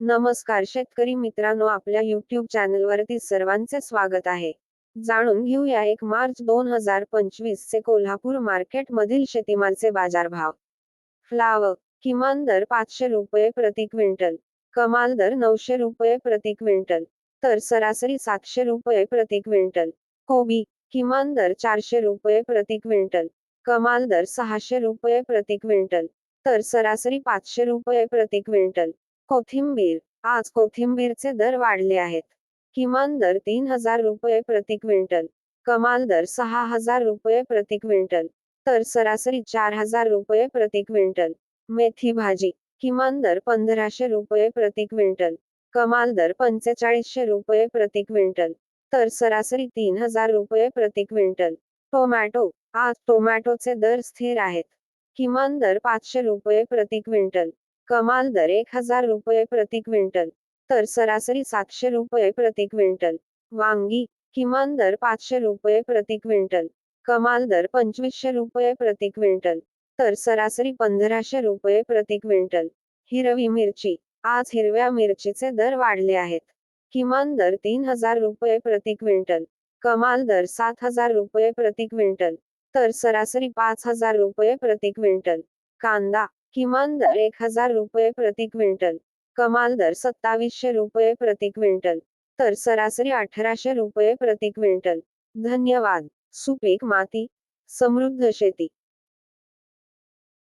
नमस्कार शेतकरी मित्रांनो आपल्या युट्यूब चॅनलवरती सर्वांचे स्वागत आहे. जाणून घेऊया एक मार्च दोन हजार पंचवीस चे कोल्हापूर मार्केट मधील शेतीमालचे बाजारभाव. फ्लावर किमान दर पाचशे रुपये प्रति क्विंटल कमाल दर नऊशे रुपये प्रति क्विंटल तर सरासरी सातशे रुपये प्रति क्विंटल कोबी किमान दर चारशे रुपये प्रति क्विंटल कमाल दर सहाशे रुपये प्रति क्विंटल तर सरासरी पाचशे रुपये प्रति क्विंटल. कोथिंबीर. आज कोथिंबीरचे दर वाढले आहेत. किमान दर तीन हजार रुपये प्रति क्विंटल. कमाल दर सहा हजार रुपये प्रति क्विंटल. तर सरासरी चार हजार रुपये प्रति क्विंटल. मेथी भाजी. किमान दर पंधराशे रुपये प्रति क्विंटल. कमाल दर पंचेचाळीसशे रुपये प्रति क्विंटल. तर सरासरी तीन हजार रुपये प्रति क्विंटल. टोमॅटो. आज टोमॅटोचे दर स्थिर आहेत. किमान दर पाचशे रुपये प्रति क्विंटल. कमाल दर एक हजार रुपये प्रति क्विंटल. तर सरासरी सातशे रुपये प्रति क्विंटल. वांगी किमान दर पाचशे रुपये प्रति क्विंटल. कमाल दर पंचवीसशे रुपये प्रति क्विंटल. तर सरासरी पंधराशे रुपये प्रति क्विंटल. हिरवी मिरची. आज हिरव्या मिरचीचे दर वाढले आहेत. किमान दर तीन हजार रुपये प्रति क्विंटल. कमाल दर सात हजार रुपये प्रति क्विंटल. तर सरासरी पाच हजार रुपये प्रति क्विंटल. कांदा. किमान दर एक हजार रुपये प्रति क्विंटल. कमाल दर सत्तावीसशे रुपये प्रति क्विंटल. तर सरासरी अठराशे रुपये प्रति क्विंटल. धन्यवाद. सुपीक माती. समृद्ध शेती.